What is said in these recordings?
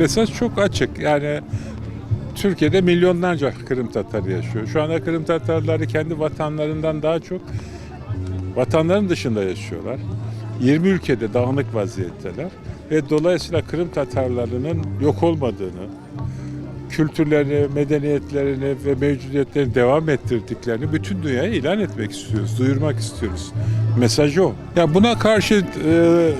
mesaj çok açık. Yani Türkiye'de milyonlarca Kırım Tatarı yaşıyor. Şu anda Kırım Tatarları kendi vatanlarından daha çok vatanların dışında yaşıyorlar. 20 ülkede dağınık vaziyetteler ve dolayısıyla Kırım Tatarlarının yok olmadığını, kültürlerini, medeniyetlerini ve mevcudiyetlerini devam ettirdiklerini bütün dünyaya ilan etmek istiyoruz, duyurmak istiyoruz. Mesaj o. Ya buna karşı e,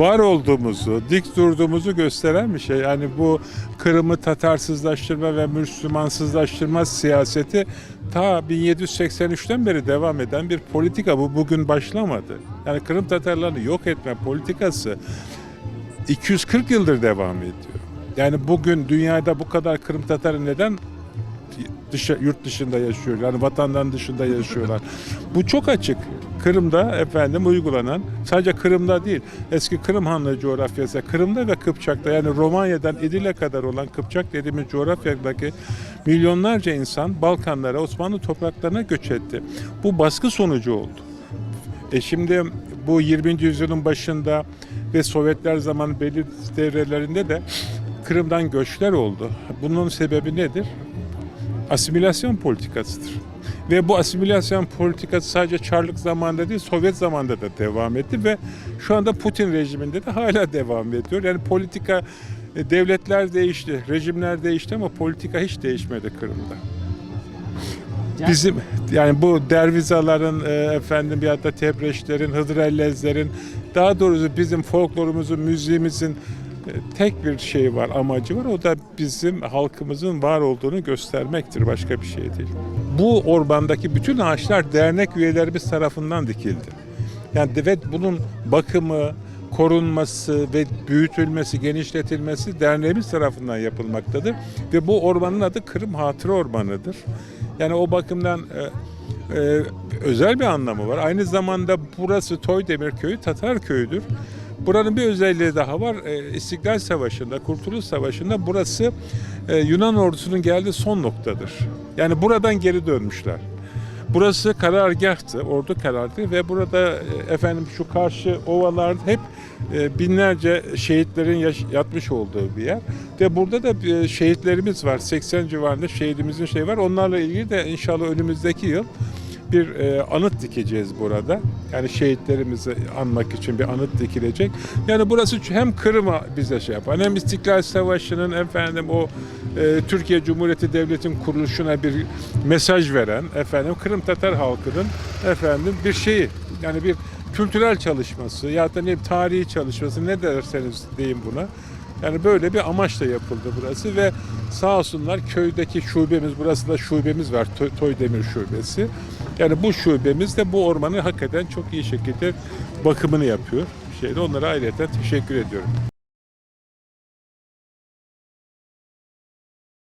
var olduğumuzu, dik durduğumuzu gösteren bir şey. Yani bu Kırım'ı Tatarsızlaştırma ve Müslümansızlaştırma siyaseti ta 1783'ten beri devam eden bir politika. Bu bugün başlamadı. Yani Kırım Tatarlarını yok etme politikası 240 yıldır devam ediyor. Yani bugün dünyada bu kadar Kırım Tatarı neden dışa, yurt dışında yaşıyor? Yani vatandan dışında yaşıyorlar. Bu çok açık. Kırım'da efendim uygulanan sadece Kırım'da değil eski Kırım Hanlığı coğrafyası Kırım'da ve Kıpçak'ta yani Romanya'dan İdil'e kadar olan Kıpçak dediğimiz coğrafyadaki milyonlarca insan Balkanlara Osmanlı topraklarına göç etti. Bu baskı sonucu oldu. E şimdi bu 20. yüzyılın başında ve Sovyetler zamanı belli devrelerinde de Kırım'dan göçler oldu. Bunun sebebi nedir? Asimilasyon politikasıdır. Ve bu asimilasyon politikası sadece Çarlık zamanında değil, Sovyet zamanında da devam etti ve şu anda Putin rejiminde de hala devam ediyor. Yani politika, e, devletler değişti, rejimler değişti ama politika hiç değişmedi Kırım'da. Bizim yani bu dervizaların e, efendim ya da tebreşlerin, hıdrellezlerin daha doğrusu bizim folklorumuzun, müziğimizin tek bir şey var, amacı var. O da bizim halkımızın var olduğunu göstermektir. Başka bir şey değil. Bu ormandaki bütün ağaçlar dernek üyelerimiz tarafından dikildi. Yani ve bunun bakımı, korunması ve büyütülmesi, genişletilmesi derneğimiz tarafından yapılmaktadır. Ve bu ormanın adı Kırım Hatıra Ormanı'dır. Yani o bakımdan e, e, özel bir anlamı var. Aynı zamanda burası Toydemir Köyü Tatar Köyü'dür. Buranın bir özelliği daha var. E, İstiklal Savaşı'nda, Kurtuluş Savaşı'nda burası e, Yunan ordusunun geldiği son noktadır. Yani buradan geri dönmüşler. Burası karargahtı, ordu karardı ve burada e, efendim şu karşı ovalar hep e, binlerce şehitlerin yatmış olduğu bir yer. Ve burada da şehitlerimiz var. 80 civarında şehidimizin şey var. Onlarla ilgili de inşallah önümüzdeki yıl bir e, anıt dikeceğiz burada. Yani şehitlerimizi anmak için bir anıt dikilecek. Yani burası hem Kırım'a bize şey yapan hem İstiklal Savaşı'nın efendim o e, Türkiye Cumhuriyeti Devleti'nin kuruluşuna bir mesaj veren efendim Kırım Tatar halkının efendim bir şeyi yani bir kültürel çalışması ya da ne tarihi çalışması ne derseniz deyin buna. Yani böyle bir amaçla yapıldı burası ve sağ olsunlar köydeki şubemiz, burası da şubemiz var, Toy, Toydemir Şubesi. Yani bu şubemiz de bu ormanı hakikaten çok iyi şekilde bakımını yapıyor. Şeyde onlara ayrıca teşekkür ediyorum.